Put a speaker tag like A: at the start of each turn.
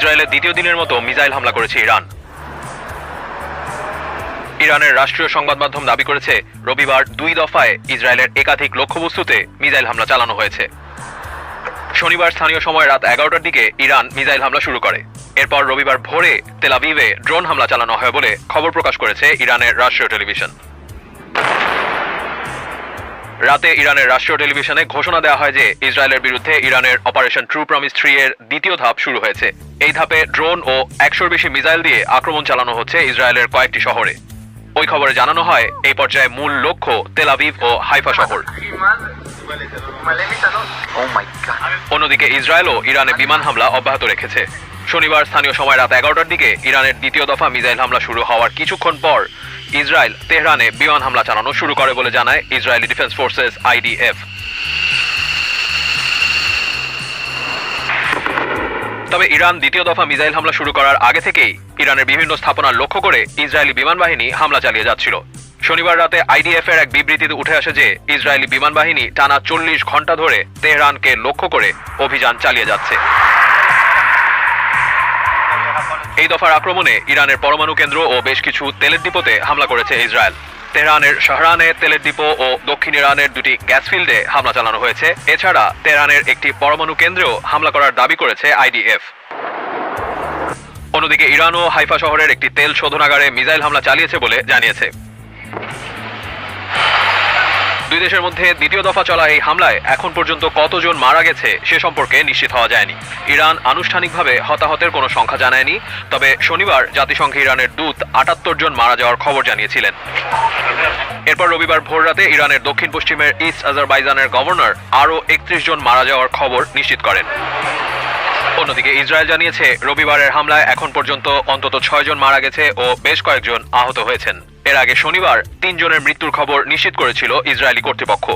A: ইসরায়েলের দ্বিতীয় দিনের মতো মিসাইল হামলা করেছে ইরান। ইরানের রাষ্ট্রীয় সংবাদ মাধ্যম দাবি করেছে, রবিবার দুই দফায় ইসরায়েলের একাধিক লক্ষ্যবস্তুতে মিসাইল হামলা চালানো হয়েছে। শনিবার স্থানীয় সময় রাত এগারোটার দিকে ইরান মিসাইল হামলা শুরু করে। এরপর রবিবার ভোরে তেলাবিবে ড্রোন হামলা চালানো হয় বলে খবর প্রকাশ করেছে ইরানের রাষ্ট্রীয় টেলিভিশন। রাতে ইরানের রাষ্ট্রীয় টেলিভিশনে ঘোষণা দেওয়া হয় যে ইসরায়েলের বিরুদ্ধে ইরানের অপারেশন ট্রু প্রমিস থ্রি এর দ্বিতীয় ধাপ শুরু হয়েছে। এই ধাপে ড্রোন ও একশোর বেশি মিসাইল দিয়ে আক্রমণ চালানো হচ্ছে ইসরায়েলের কয়েকটি শহরে। ওই খবরে জানানো হয়, এই পর্যায়ে মূল লক্ষ্য তেলাবিব ও হাইফা শহর। অন্যদিকে ইসরায়েলও ইরানে বিমান হামলা অব্যাহত রেখেছে। শনিবার স্থানীয় সময় রাত এগারোটার দিকে ইরানের দ্বিতীয় দফা মিসাইল হামলা শুরু হওয়ার কিছুক্ষণ পর ইসরায়েল তেহরানে বিমান হামলা চালানো শুরু করে বলে জানায় ইসরায়েলি ডিফেন্স ফোর্সেস আইডিএফ। তবে ইরান দ্বিতীয় দফা মিসাইল হামলা শুরু করার আগে থেকেই ইরানের বিভিন্ন স্থাপনা লক্ষ্য করে ইসরায়েলি বিমান বাহিনী হামলা চালিয়ে যাচ্ছিল। শনিবার রাতে আইডিএফ এর এক বিবৃতিতে উঠে আসে যে, ইসরায়েলি বিমান বাহিনী টানা চল্লিশ ঘণ্টা ধরে তেহরানকে লক্ষ্য করে অভিযান চালিয়ে যাচ্ছে। এই দফার আক্রমণে ইরানের পরমাণু কেন্দ্র ও বেশ কিছু তেলের ডিপোতে হামলা করেছে ইসরায়েল। তেহরানের শাহরানে তেলের ডিপো ও দক্ষিণ ইরানের দুটি গ্যাস ফিল্ডে হামলা চালানো হয়েছে। এছাড়া তেহরানের একটি পরমাণু কেন্দ্রেও হামলা করার দাবি করেছে আইডিএফ। অন্যদিকে ইরানও হাইফা শহরের একটি তেল শোধনাগারে মিসাইল হামলা চালিয়েছে বলে জানিয়েছে। দুই দেশের মধ্যে দ্বিতীয় দফা চলা এই হামলায় এখন পর্যন্ত কতজন মারা গেছে সে সম্পর্কে নিশ্চিত হওয়া যায়নি। ইরান আনুষ্ঠানিকভাবে হতাহতের কোনো সংখ্যা জানায়নি, তবে শনিবার জাতিসংঘে ইরানের দূত আটাত্তর জন মারা যাওয়ার খবর জানিয়েছিলেন। এরপর রবিবার ভোররাতে ইরানের দক্ষিণ পশ্চিমের ইস্ট আজারবাইজানের গভর্নর আরও একত্রিশ জন মারা যাওয়ার খবর নিশ্চিত করেন। অন্যদিকে ইসরায়েল জানিয়েছে, রবিবারের হামলায় এখন পর্যন্ত অন্তত ছয় জন মারা গেছে ও বেশ কয়েকজন আহত হয়েছেন। এর আগে শনিবার তিনজনের মৃত্যুর খবর নিশ্চিত করেছিল ইসরায়েলি কর্তৃপক্ষ।